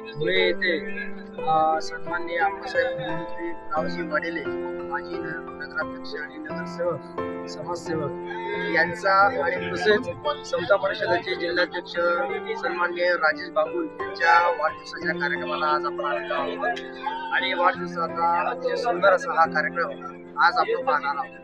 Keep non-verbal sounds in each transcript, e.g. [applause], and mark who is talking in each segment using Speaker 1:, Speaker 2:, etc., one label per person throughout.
Speaker 1: धुळे येथे अं, सन्माननीय अप्पासाहेब रावजी वडेले माजी नगराध्यक्ष आणि नगरसेवक समाजसेवक यांचा आणि तसेच समता परिषदेचे जिल्हाध्यक्ष सन्माननीय राजेश बाबू यांच्या वाढदिवसाच्या कार्यक्रमाला आज आपण आलेलो आहोत. आणि वाढदिवसाचा अतिशय सुंदर असा हा कार्यक्रम आज आपण पाहणार आहोत.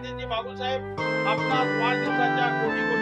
Speaker 2: राजेशजी बाबूसाहेब आपणास वाढदिवसाच्या कोटी कोटी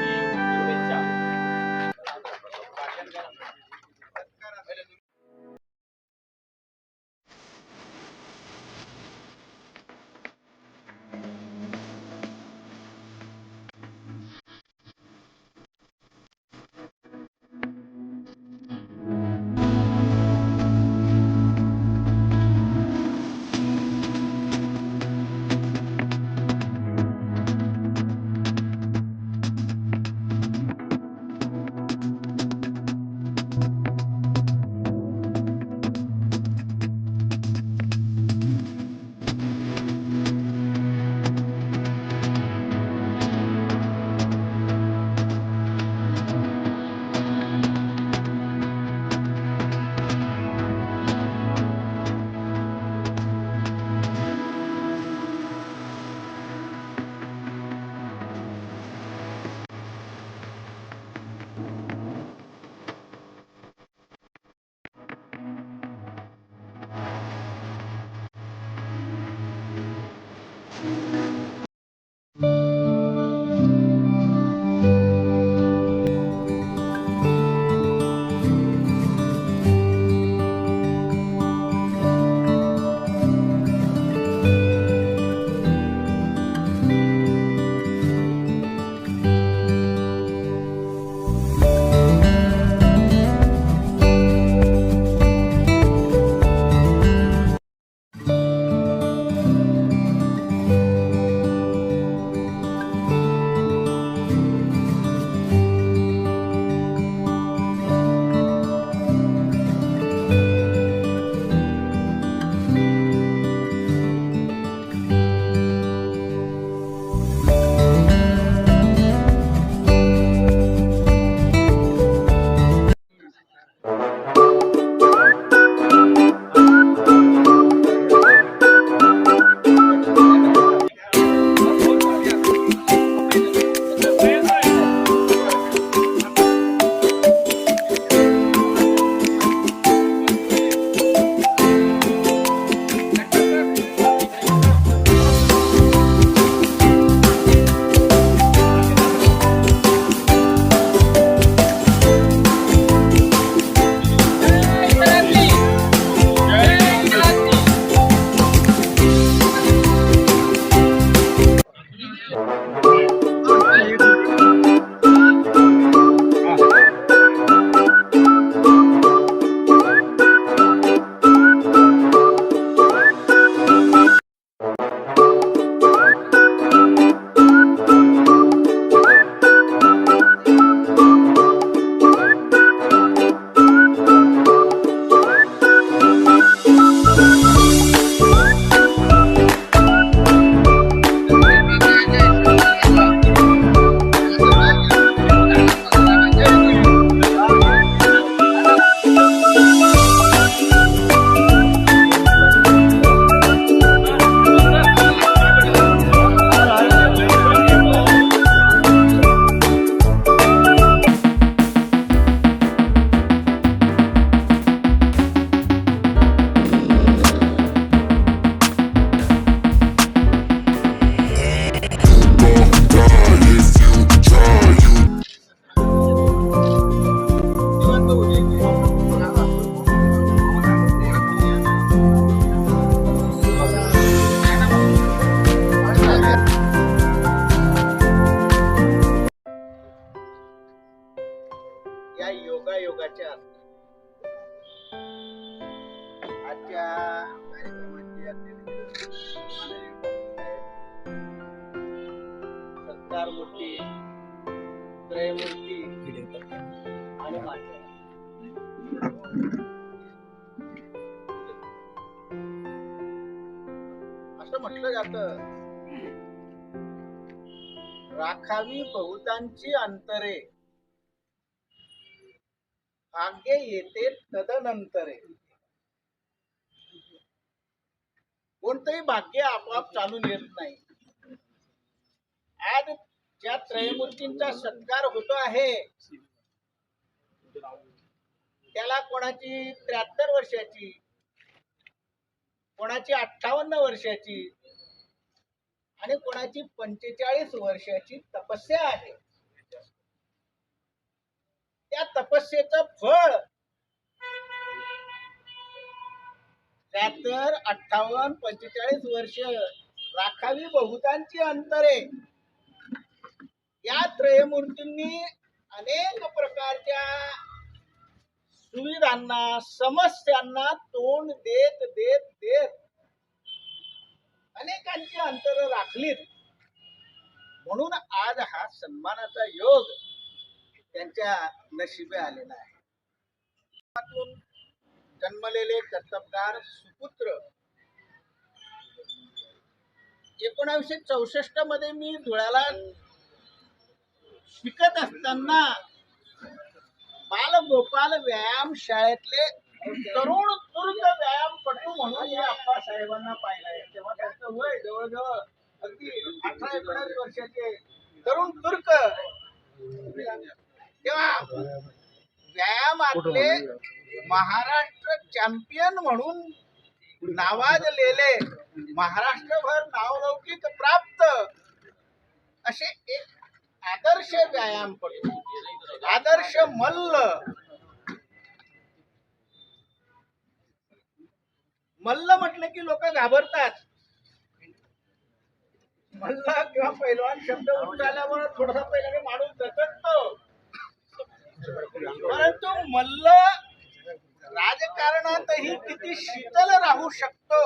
Speaker 3: बहुतांची अंतरे. भाग्य येते तदनंतरे. कोणतंही भाग्य आपोआप चालून येत नाही. आज ज्या त्रयमूर्तींचा सत्कार होतो आहे त्याला कोणाची त्र्याहत्तर वर्षाची कोणाची अठ्ठावन्न वर्षाची आणि कोणाची पंचेचाळीस वर्षाची तपस्या आहे. त्या तपस्येच फळ त्र्याहत्तर अठ्ठावन्न पंचेचाळीस वर्ष राखावी बहुतांची अंतरे. या त्रयमूर्तींनी अनेक प्रकारच्या सुविधांना समस्यांना तोंड देत देत देत अनेकांची अंतर राखलीत. म्हणून आज हा सन्मानाचा योग त्यांच्या नशिबे आलेला आहे. जन्मलेले कर्तबगार सुपुत्र. एकोणाशे चौसष्टमध्ये मी धुळ्याला शिकत असताना बालगोपाल व्यायाम शाळेतले तरुण तुर्क व्यायामपटू म्हणून मी आप्पा साहेबांना पाहिलंय. तेव्हा त्यांचं वय जवळजवळ अगदी अठरा एकोणीस वर्षाचे तरुण तुर्क. तेव्हा व्यायामातले महाराष्ट्र चॅम्पियन म्हणून नावाजलेले महाराष्ट्रभर नावलौकिक प्राप्त असे एक आदर्श व्यायामपटू आदर्श मल्ल. मल्ल म्हटलं की लोक घाबरतात. मल्ल किंवा पैलवान शब्द उच्चारल्यावर थोडासा पहिल्याने माणूस दचकतो परंतु मल्ल राजकारणातही किती शीतल राहू शकतो.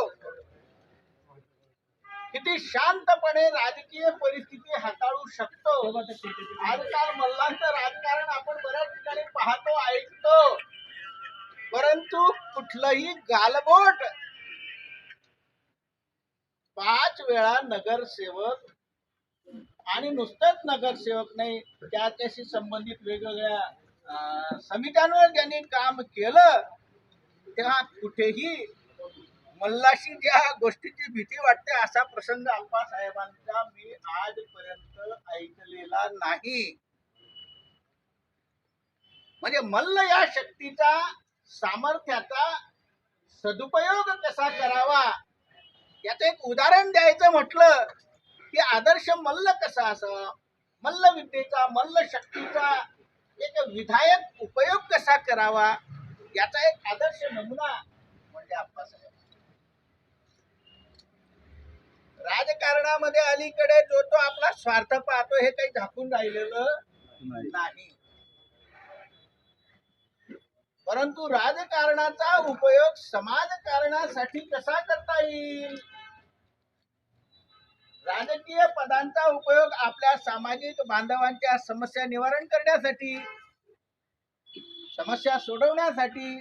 Speaker 3: किती शांतपणे राजकीय परिस्थिती हाताळू शकतो. आजकाल मल्लांचं राजकारण आपण बऱ्याच ठिकाणी पाहतो ऐकतो. परंतु कुठलंही गालबोट पाच वेळा नगरसेवक आणि नुसतंच नगरसेवक नाही त्याच्याशी संबंधित वेगवेगळ्या समित्यांवर ज्यांनी काम केलं तेव्हा कुठेही मल्लाशी ज्या गोष्टीची भीती वाटते असा प्रसंग अप्पा साहेबांचा मी आजपर्यंत ऐकलेला नाही. म्हणजे मल्ल या शक्तीचा सामर्थ्याचा सदुपयोग कसा करावा याचं एक उदाहरण द्यायचं म्हटलं की आदर्श मल्ल कसा असावा? मल्ल विद्येचा मल्ल शक्तीचा एक विधायक उपयोग कसा करावा? याचा एक आदर्श नमुना म्हणजे आप्पासाहेब. राजकारणामध्ये अलीकडे जो तो आपला स्वार्थ पाहतो हे काही झाकून राहिलेलं नाही. परंतु राजकारणाचा उपयोग समाजकारणासाठी कसा करता येईल? राजकीय पदांचा उपयोग आपल्या सामाजिक बांधवांच्या समस्या निवारण करण्यासाठी समस्या सोडवण्यासाठी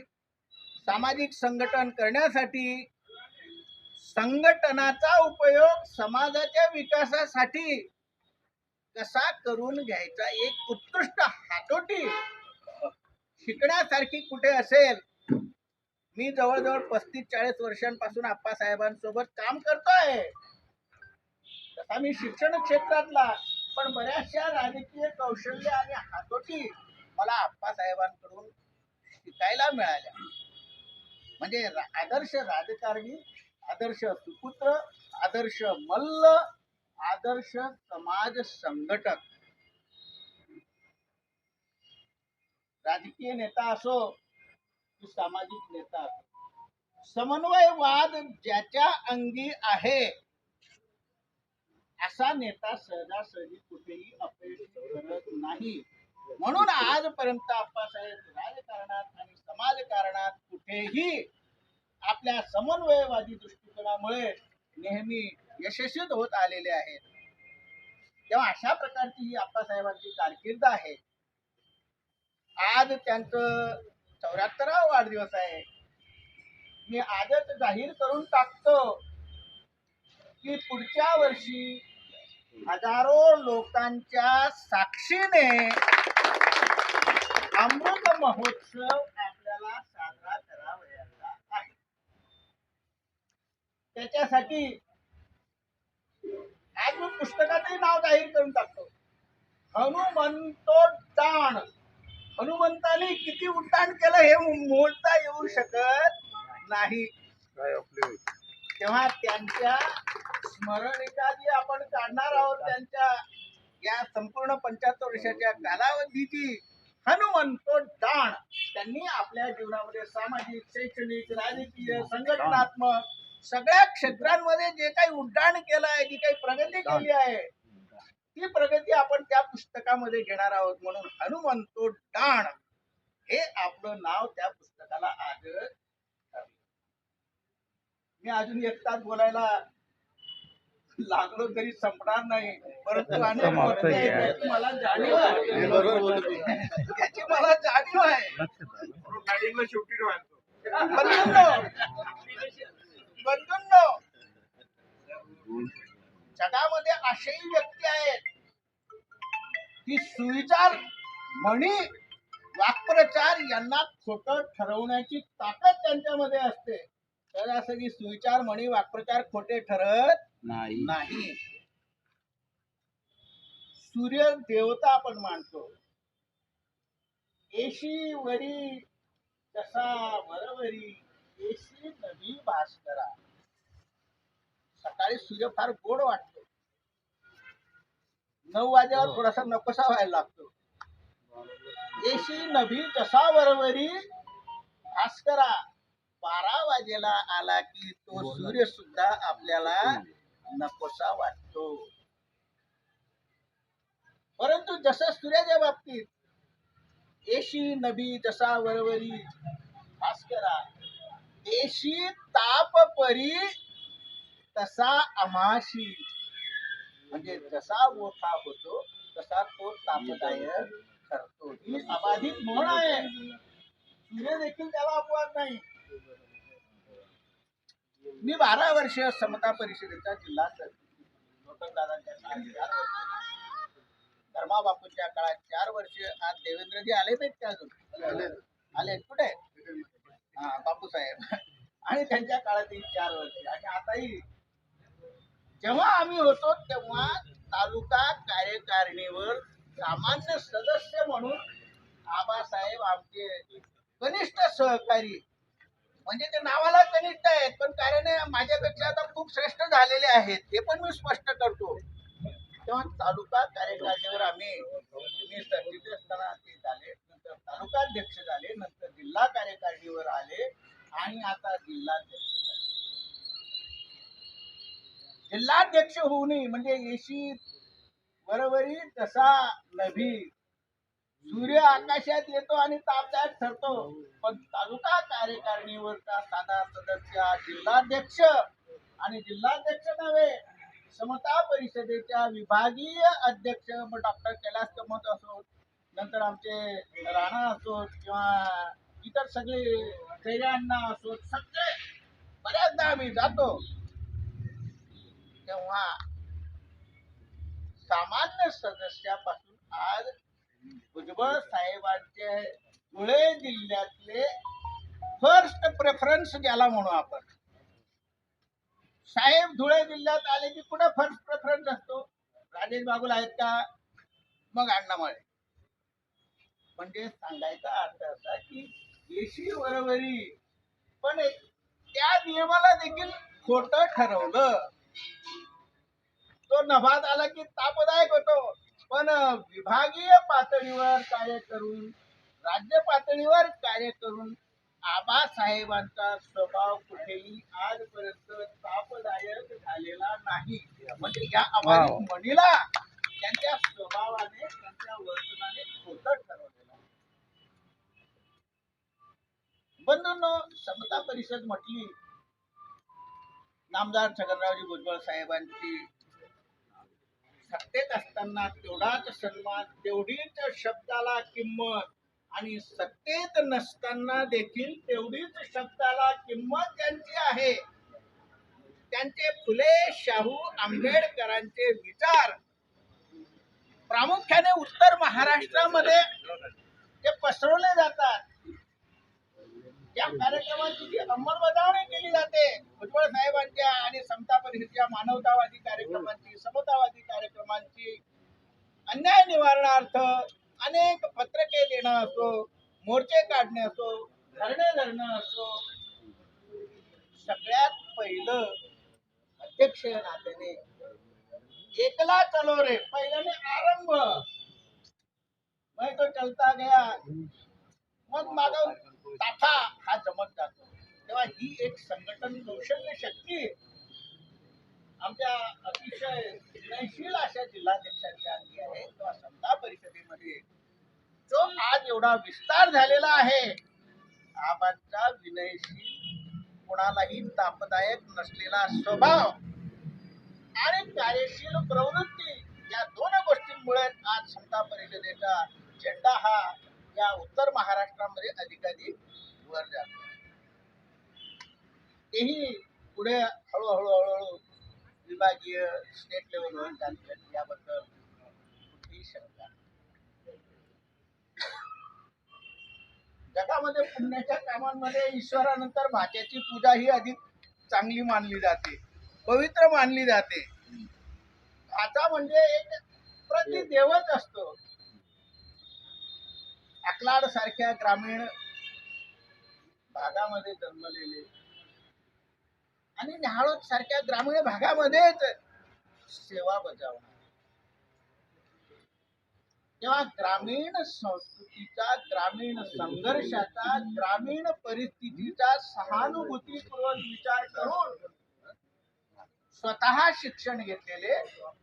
Speaker 3: सामाजिक संघटन करण्यासाठी संघटनाचा उपयोग समाजाच्या विकासासाठी कसा करून घ्यायचा एक उत्कृष्ट हातोटी शिकण्यासारखी कुठे असेल? मी जवळजवळ पस्तीस चाळीस वर्षांपासून आप्पासाहेबांसोबत काम करतोय. आम्ही शिक्षण क्षेत्रातला पण बऱ्याचशा राजकीय कौशल्य आणि हातोटी मला आप्पासाहेबांकडून शिकायला मिळाल्या. म्हणजे आदर्श राजकारणी आदर्श सुपुत्र आदर्श मल्ल आदर्श समाज संघटक. राजकीय नेता असो की सामाजिक नेता असो समन्वयवाद ज्याच्या अंगी आहे असा नेता सहजासहजी कुठेही अपेक्षित करत नाही. म्हणून आजपर्यंत आप्पासाहेब राजकारणात आणि समाजकारणात कुठेही आपल्या समन्वयवादी दृष्टिकोनामुळे नेहमी यशस्वी होत आलेले आहेत. तेव्हा अशा प्रकारची ही आप्पासाहेबांची कारकीर्द आहे. आज त्यांचं चौऱ्याहत्तरावा वाढदिवस आहे. मी आजच जाहीर करून टाकतो की पुढच्या वर्षी हजारो लोकांच्या साक्षीने अमृत महोत्सव आपल्याला साजरा करावयाचा आहे. त्याच्यासाठी आज मी पुस्तकातही नाव जाहीर करून टाकतो. हनुमंतो दान हनुमंताने किती उड्डाण केलं हे मोजता येऊ शकत नाही. तेव्हा त्यांच्या स्मरणिका जी आपण काढणार आहोत त्यांच्या या संपूर्ण पंच्याहत्तर वर्षाच्या कालावधीची हनुमंतो दान त्यांनी आपल्या जीवनामध्ये सामाजिक शैक्षणिक राजकीय संघटनात्मक सगळ्या क्षेत्रांमध्ये जे काही उड्डाण केलं आहे जी काही प्रगती केली आहे ती प्रगती आपण त्या पुस्तकामध्ये घेणार आहोत. म्हणून हनुमंतो डाण हे आपलं नाव त्या पुस्तकाला आज मी अजून एक तास बोलायला लागलो तरी संपणार नाही. परंतु अनेक गोष्टी आहेत, त्याची मला जाणीव आहे. त्याची मला जाणीव आहे. बंधूंनो बंधूंनो जगामध्ये असेही व्यक्ती आहेत की सुविचार म्हणी वाक्प्रचार यांना खोट ठरवण्याची ताकद त्यांच्यामध्ये असते. तर असं की सुविचार म्हणी वाक्प्रचार खोटे ठरत
Speaker 2: नाही.
Speaker 3: नाही. सूर्य देवता आपण मानतो. एशी वरी तसा वरवरी एशी नवी भास्करा. सकाळी सूर्य फार गोड वाटतो. नऊ वाजेवर थोडासा नकोसा व्हायला लागतो. एशी नभी जसा वरवरी भास्करा. बारा वाजेला आला की तो सूर्य सुद्धा आपल्याला नकोसा वाटतो. परंतु जसं सूर्याच्या बाबतीत एशी नभी जसा वरवरी भास्करा एशी ताप परी तसा अमाशी. म्हणजे जसा मोठा होतो तसा तो तापदायक ठरतो. ही अबाधित म्हण आहे. सूर्य देखील त्याला अपवाद नाही. मी बारा वर्ष समता परिषदेचा जिल्हा दादांच्या काळात चार वर्ष धर्मा बापूंच्या काळात चार वर्ष आज देवेंद्रजी आले नाहीत ते अजून? आले. कुठे? हा बापूसाहेब आणि त्यांच्या काळातही चार वर्ष. आणि आताही जेव्हा आम्ही होतो तेव्हा तालुका कार्यकारिणीवर सामान्य सदस्य म्हणून आबासाहेब आमचे कनिष्ठ सहकारी म्हणजे ते नावाला कनिष्ठ आहेत पण कारण माझ्यापेक्षा आता खूप श्रेष्ठ झालेले आहेत हे पण मी स्पष्ट करतो. तेव्हा तालुका कार्यकारिणीवर आम्ही मी सरचिटणीस असताना ते झाले नंतर तालुकाध्यक्ष झाले नंतर जिल्हा कार्यकारिणीवर आले आणि आता जिल्हाध्यक्ष झाले. जिल्हाध्यक्ष होऊनही म्हणजे येशी बरोबरी तसा नभी सूर्य आकाशात येतो आणि तापदायक ठरतो. पण तालुका कार्यकारिणीवरचा साधा सदस्य जिल्हाध्यक्ष. आणि जिल्हाध्यक्ष नव्हे समता परिषदेच्या विभागीय अध्यक्ष मग डॉक्टर कैलास कमत असोत. नंतर आमचे राणा असोत किंवा इतर सगळे खैऱ्यांना असोत. सगळे. बऱ्याचदा आम्ही जातो. तेव्हा सामान्य सदस्यापासून आज भुजबळ साहेबांचे धुळे जिल्ह्यातले फर्स्ट प्रेफरन्स ज्याला म्हणू आपण. साहेब धुळे जिल्ह्यात आले की कुठं फर्स्ट प्रेफरन्स असतो? राजेश बागुल आहेत का? मग अण्णामाळे. म्हणजे सांगायचा अर्थ असा की देशी बरोबरी पण त्या नियमाला देखील खोट ठरवलं. तो नभात आला की तापदायक होतो. पण विभागीय पातळीवर कार्य करून राज्य पातळीवर कार्य करून आबासाहेबांचा स्वभाव कुठेही आजपर्यंत तापदायक झालेला नाही म्हणजे या अबाधित म्हणीला त्यांच्या स्वभावाने त्यांच्या वर्तनाने खोटं ठरवलेलं. बंधूंनो समता परिषद म्हटली नामदार छगनरावजी भुजबळ साहेबांची सत्तेत असताना तेवढाच सन्मान तेवढीच शब्दाला किंमत आणि सत्तेत नसताना देखील तेवढीच शब्दाला किंमत त्यांची आहे त्यांचे फुले शाहू आंबेडकरांचे विचार. प्रामुख्याने उत्तर महाराष्ट्रामध्ये ते पसरवले जातात या कार्यक्रमाची जी अंमलबजावणी केली जाते भुजबळ साहेबांच्या आणि समता परिषदेच्या मानवतावादी कार्यक्रमांची समतावादी धर्मांची अन्याय निवारणार्थ अनेक पत्रके देणं असो मोर्चे काढणे असो धरणे धरणं असो सगळ्यात पहिलं अध्यक्ष नात्याने एकला चलो रे पहिल्याने आरंभ. मग तो चलता गया. मग माग ताठा हा जमत जातो तेव्हा ही एक संघटन कौशल्य शक्ती आमच्या अतिशय विनयशील अशा जिल्हाध्यक्षांच्या अंगी आहे. किंवा समता परिषदेमध्ये जो आज एवढा विस्तार झालेला आहे आबांचा विनयशील कोणालाही तापदायक नसलेला स्वभाव आणि कार्यशील प्रवृत्ती या दोन गोष्टींमुळे आज समता परिषदेचा झेंडा हा या उत्तर महाराष्ट्रामध्ये अधिकाधिक वर जातो तेही पुढे हळूहळू हळूहळू विभागीय स्टेट लेवलवर चालतील याबद्दल कुठलीही शंका जगामध्ये पुण्याच्या कामांमध्ये ईश्वरानंतर भाच्याची पूजा ही अधिक चांगली मानली जाते पवित्र मानली जाते. भाचा म्हणजे एक प्रतिदेवच असतो. अकलाड सारख्या ग्रामीण भागामध्ये जन्मलेले आणि न्याहाळोद सारख्या ग्रामीण भागामध्येच सेवा बजावणार तेव्हा ग्रामीण संस्कृतीचा ग्रामीण संघर्षाचा ग्रामीण परिस्थितीचा सहानुभूतीपूर्वक विचार करून स्वतः शिक्षण घेतलेले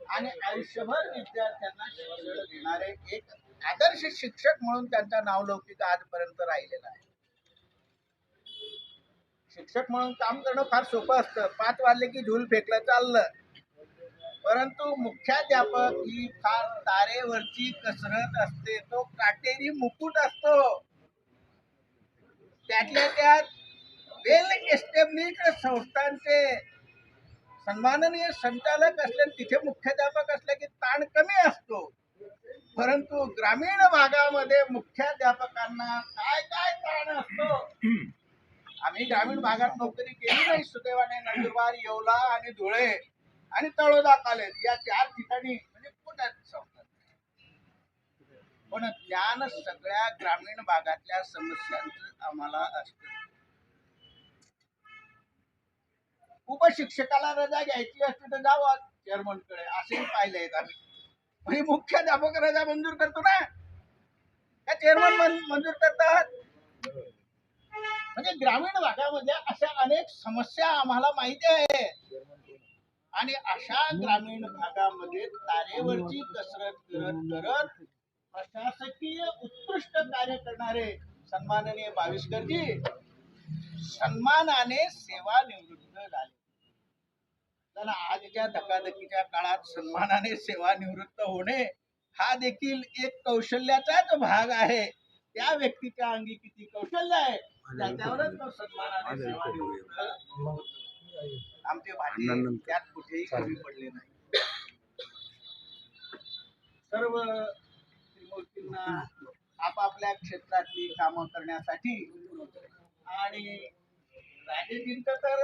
Speaker 3: आणि आयुष्यभर विद्यार्थ्यांना शिक्षण देणारे एक आदर्श शिक्षक म्हणून त्यांचा नावलौकिक आजपर्यंत राहिलेला आहे. शिक्षक म्हणून काम करणं फार सोपं असतं. पाच वाजले की झूल फेकलं चाललं. परंतु मुख्याध्यापक ही फार तारेवरची कसरत असते. तो काटेरी मुकुट असतो. त्यातल्या त्यात वेल एस्टॅब्लिश संस्थांचे सन्माननीय संचालक असले तिथे मुख्याध्यापक असले की ताण कमी असतो. परंतु ग्रामीण भागामध्ये मुख्याध्यापकांना काय काय ताण असतो? आम्ही ग्रामीण भागात नोकरी केली नाही. सुदैवाने नंदुरबार येवला आणि धुळे आणि तळोदा कॉलेज या चार ठिकाणी म्हणजे पण ज्ञान सगळ्या ग्रामीण भागातल्या समस्यांच आम्हाला असत. उपशिक्षकाला रजा घ्यायची असते तर जावं चेअरमनकडे असेही पाहिले आम्ही. म्हणजे मुख्याध्यापक रजा मंजूर करतो ना. त्या चेअरमन मंजूर करतात. म्हणजे ग्रामीण भागामध्ये अशा अनेक समस्या आम्हाला माहिती आहे. आणि अशा ग्रामीण भागामध्ये तारेवरची कसरत करत करत प्रशासकीय उत्कृष्ट कार्य करणारे सन्माननीय बाविस्करजी सन्मानाने सेवा निवृत्त झाले. त्याला आजच्या धकाधकीच्या काळात सन्मानाने सेवा निवृत्त होणे हा देखील एक कौशल्याचाच भाग आहे. त्या व्यक्तीच्या अंगी किती कौशल्य आहे? त्याच्यावरच तो सन्मानाने सेवानिवृत्त होतो. आमचे भाजी त्यात कुठेही कमी पडले नाही. सर्व त्रिमूर्तींना आपापल्या क्षेत्रातली कामं करण्यासाठी आणि राजेजींचं तर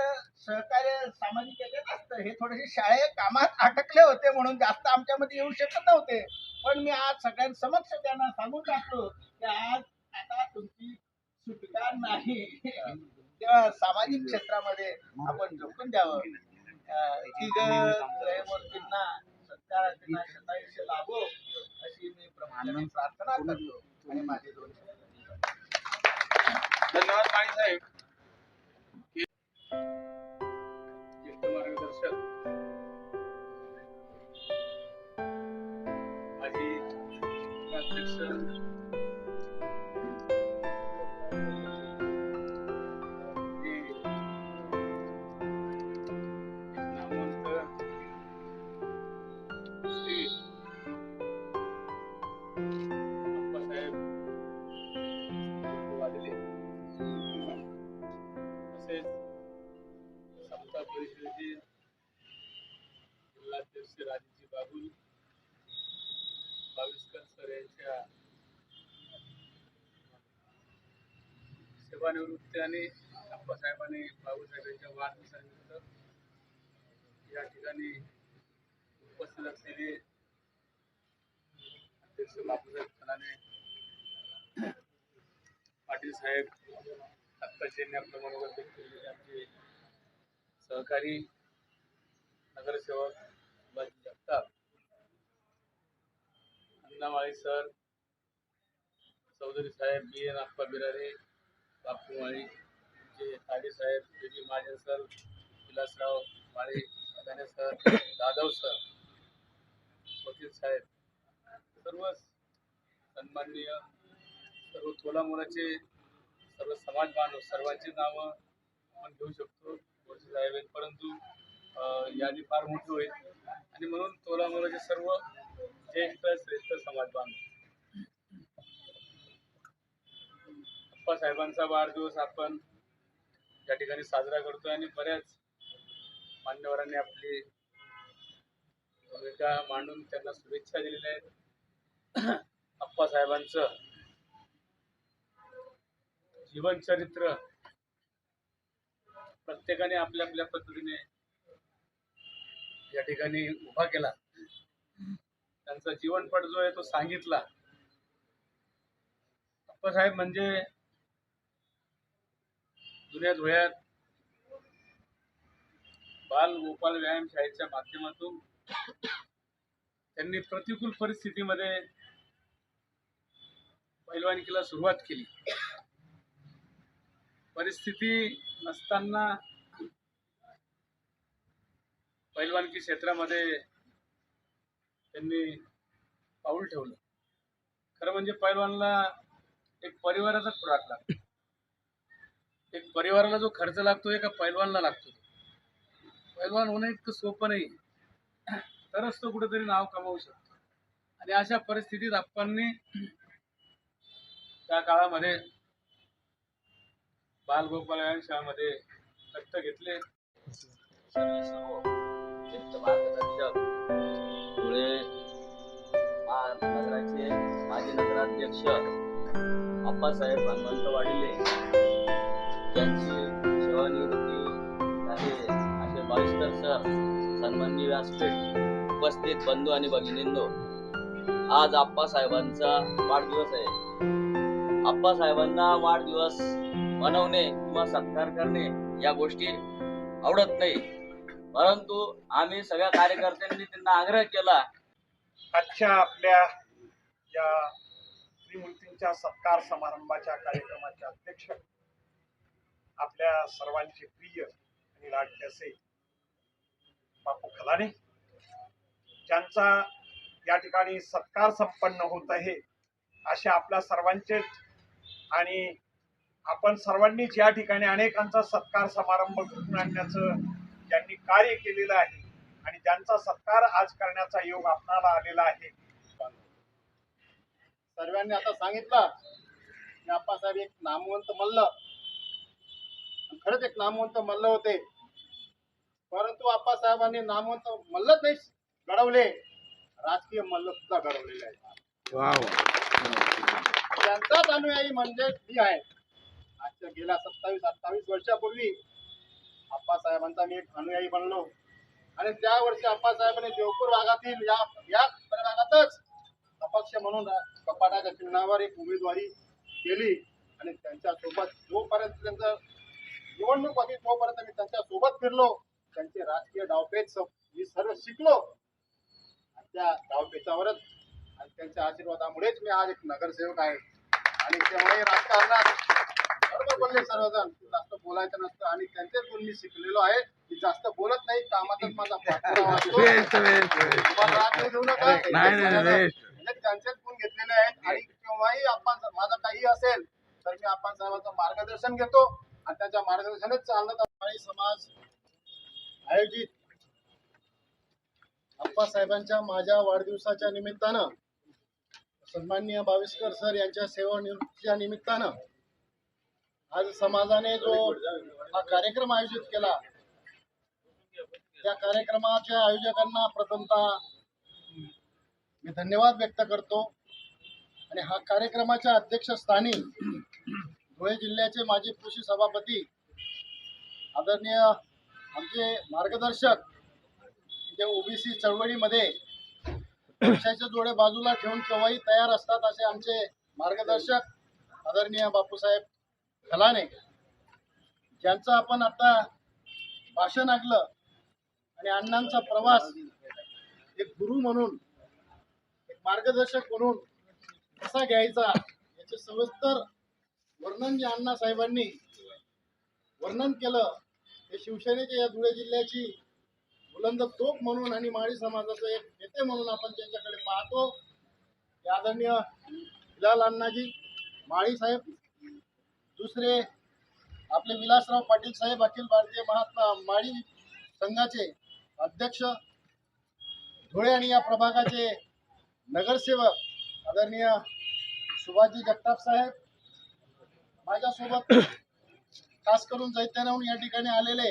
Speaker 3: सहकार्य सामाजिक याच्यात असतं. हे थोडेसे शाळे कामात अटकले होते म्हणून जास्त आमच्यामध्ये येऊ शकत नव्हते. पण मी आज सगळ्यांसमक्ष त्यांना सांगून टाकतो की आज आता तुमची सुटका नाही. तेव्हा सामाजिक क्षेत्रामध्ये आपण झोकून द्यावं. अं, तिघ त्रयमूर्तींना सत्कारांना शतायुष्य लाभो अशी मी प्रमाणे प्रार्थना करतो आणि माझे दोन
Speaker 2: धन्यवाद माळी साहेब. ज्येष्ठ मार्गदर्शक. माजी अध्यक्ष तसेच सत्ता परिषदेचे
Speaker 4: जिल्हाध्यक्ष राजेजी बाबुल सर यांच्या सेवानिवृत्त्याने आप्पासाहेबांनी बाबूसाहेब यांच्या वाढदिवसानिमित्त या ठिकाणी उपस्थित असलेले अध्यक्ष बापूसाहेब खनाने पाटील साहेब आत्ताचे यांनी आपलं मनोगत व्यक्त केलेले आमचे सहकारी नगरसेवक सुभाषजी जगताप अण्णामाळी सर चौधरी साहेब बी एन आप्पा बिरारे बापू माळी जे ताडे साहेब जे माझे sir Vilasrao Male Adane sir Jadhav sir वकील साहेब सर्व सन्माननीय सर्व थोला मुलाचे सर्व समाज बांधव सर्वांची नावं आपण घेऊ शकतो वर्ष साहेब परंतु यादी फार मोठी होईल. आणि म्हणून तोला मुलाचे सर्व ज्येष्ठ श्रेष्ठ समाज बांधव. अप्पा साहेबांचा वाढदिवस आपण या ठिकाणी साजरा करतोय आणि बऱ्याच मान्यवरांनी आपली भूमिका मांडून त्यांना शुभेच्छा दिलेल्या आहेत. अप्पासाहेबांचं जीवनचरित्र प्रत्येकाने आपल्या आपल्या पद्धतीने या ठिकाणी उभा केला. त्यांचा जीवनपट जो आहे तो सांगितला. अप्पासाहेब म्हणजे जुन्या धुळ्यात बाल गोपाल व्यायाम शाळेच्या माध्यमातून त्यांनी प्रतिकूल परिस्थितीमध्ये पैलवानकीला सुरुवात केली. परिस्थिती नसताना पैलवानकी क्षेत्रामध्ये त्यांनी पाऊल ठेवलं. खरं म्हणजे पैलवानला एक परिवाराचा खुराक लागतो. एक परिवाराला जो खर्च लागतो एका पैलवानला लागतो. पैलवान होणं इतकं सोपं नाही. तरच तो कुठेतरी नाव कमावू शकतो. आणि अशा परिस्थितीत आपणनी त्या काळामध्ये बालगोपाल व्यायाम शाळेमध्ये दत्त घेतले
Speaker 5: धुळे माजी नगराध्यक्ष आप्पासाहेब हनुमंत वाडिले यांची सेवानिवृत्ती झाले. असे बाविस्कर सर सन्माननीय व्यासपीठ उपस्थित बंधू आणि भगिनींनो आज आप्पासाहेबांचा वाढदिवस आहे. आप्पासाहेबांना वाढदिवस मनवणे किंवा सत्कार करणे या गोष्टी आवडत नाही. परंतु आम्ही सगळ्या कार्यकर्त्यांनी त्यांना आग्रह केला.
Speaker 6: आजच्या आपल्या या त्रिमूर्तींच्या सत्कार समारंभाच्या कार्यक्रमाचे अध्यक्ष आपल्या सर्वांचे प्रिय आणि लाडके असे बापू खलाने ज्यांचा या ठिकाणी सत्कार संपन्न होत आहे असे आपल्या सर्वांचेच आणि आपण सर्वांनीच या ठिकाणी अनेकांचा सत्कार समारंभ घडून आणण्याचं ज्यांनी कार्य केलेलं आहे आणि ज्यांचा सत्कार आज करण्याचा योग आपणाला आलेला आहे.
Speaker 7: सर्वांनी आता सांगितलं की आप्पासाहेब एक नामवंत मल्ल. खरंच एक नामवंत मल्ल होते. परंतु आप्पासाहेबांनी नामवंत मल्लच नाही घडवले. राजकीय मल्ल सुद्धा घडवलेले आहेत. त्यांचाच अनुयायी म्हणजे मी आहे. आजच्या गेल्या सत्तावीस अठ्ठावीस वर्षापूर्वी आप्पासाहेबांचा मी एक अनुयायी बनलो. आणि त्या वर्षी आप्पासाहेबांनी देवपूर भागातील या या भागातच अपक्ष म्हणून कपाटाच्या चिन्हावर एक उमेदवारी केली. आणि त्यांच्यासोबत जोपर्यंत त्यांचं निवडणूक होती तोपर्यंत मी त्यांच्यासोबत फिरलो. त्यांचे राजकीय डावपेच मी सर्व शिकलो. आणि त्या डावपेचावरच आणि त्यांच्या आशीर्वादामुळेच मी आज एक नगरसेवक आहे. आणि त्यामुळे राजकारणात बरोबर बोलले सर्वजण की जास्त बोलायचं नसतं आणि त्यांचेच गुण मी शिकलेलो आहे की जास्त बोलत नाही कामातच माझा पाठपुरावा [laughs] असतो. तुम्हाला राग नाही देऊ नका. म्हणजे त्यांचेच गुण घेतलेले आहेत. आणि केव्हाही आपण माझं काही असेल तर मी आपण साहेबांचं मार्गदर्शन घेतो. आणि त्यांच्या मार्गदर्शनच चालत आणि समाज आयोजित. आप्पासाहेबांच्या माझ्या वाढदिवसाच्या निमित्तानं सन्माननीय बाविस्कर सर यांच्या सेवानिवृत्तीच्या निमित्तानं आज समाजाने जो हा कार्यक्रम आयोजित केला त्या कार्यक्रमाच्या आयोजकांना प्रथमतः मी धन्यवाद व्यक्त करतो. आणि हा कार्यक्रमाच्या अध्यक्षस्थानी धुळे जिल्ह्याचे माजी कृषी सभापती आदरणीय आमचे मार्गदर्शक जे ओबीसी चळवळीमध्ये पक्षाचे जोडे बाजूला ठेवून केव्हाही तयार असतात असे आमचे मार्गदर्शक आदरणीय बापूसाहेब खलाने ज्यांचं आपण आता भाषण ऐकलं आणि अण्णांचा प्रवास एक गुरु म्हणून एक मार्गदर्शक म्हणून कसा घ्यायचा याचे सविस्तर वर्णन जे अण्णा साहेबांनी वर्णन केलं हे शिवसेनेच्या या धुळे जिल्ह्याची बुलंद तोफ म्हणून आणि माळी समाजाचं एक नेते म्हणून आपण त्यांच्याकडे पाहतो. हे आदरणीय हिलाल अण्णाजी माळी साहेब दुसरे आपले विलासराव पाटील साहेब अखिल भारतीय महात्मा माळी संघाचे अध्यक्ष धुळे आणि या प्रभागाचे नगरसेवक आदरणीय सुभाजी जगताप साहेब माझ्यासोबत खास करून दैत्यानाहून या ठिकाणी आलेले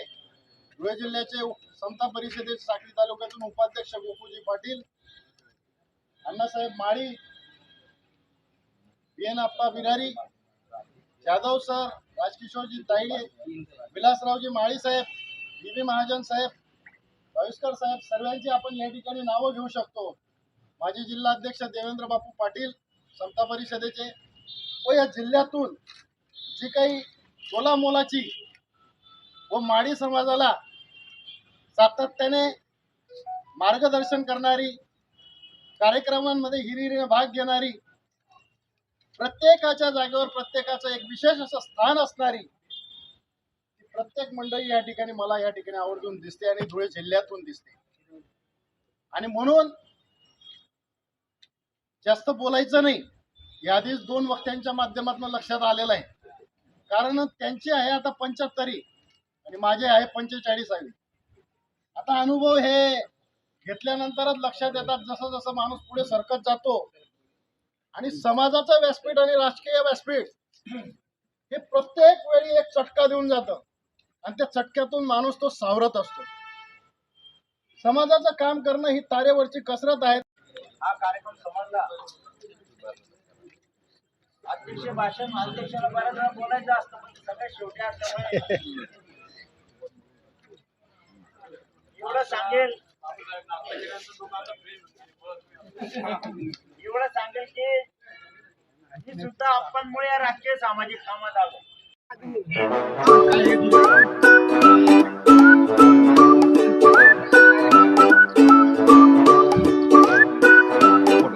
Speaker 7: धुळे जिल्ह्याचे समता परिषदेचे साखळी तालुक्यातून उपाध्यक्ष Gopuji Patil Annasaheb Mali B N Appa Birari Jadhav sir Rajkishorji Taide Vilasraoji Mali saheb B B Mahajan saheb Bhaviskar saheb सर्वांची आपण या ठिकाणी नावं घेऊ शकतो. माजी जिल्हाध्यक्ष देवेंद्र बापू पाटील समता परिषदेचे. व या जिल्ह्यातून जी काही मोलाची व माळी समाजाला सातत्याने मार्गदर्शन करणारी कार्यक्रमांमध्ये हिरिरीने भाग घेणारी प्रत्येकाच्या जागेवर प्रत्येकाचं एक विशेष असं स्थान असणारी प्रत्येक मंडळी या ठिकाणी मला या ठिकाणी आवर्जून दिसते आणि धुळे जिल्ह्यातून दिसते. आणि म्हणून जास्त बोलायचं नाही. याआधीच दोन वक्त्यांच्या माध्यमातून लक्षात आलेलं आहे. कारण त्यांची आहे आता पंच्याहत्तरी आणि माझे आहे पंचेचाळीसावी. आता अनुभव हे घेतल्यानंतरच लक्षात येतात जसं जसं माणूस पुढे सरकत जातो. आणि समाजाचं व्यासपीठ आणि राजकीय व्यासपीठ हे प्रत्येक वेळी एक चटका देऊन जातं. आणि त्या चटक्यातून माणूस तो सावरत असतो. समाजाचं काम करणं ही तारेवरची कसरत आहे.
Speaker 8: हा कार्यक्रम समजला. अध्यक्ष भाषण अध्यक्षाला बऱ्याच वेळा बोलायचं असतं पण शेवटी असल्यामुळे एवढं सांगेल. एवढं सांगेल की सुद्धा आपणमुळे या राजकीय सामाजिक कामात आलो.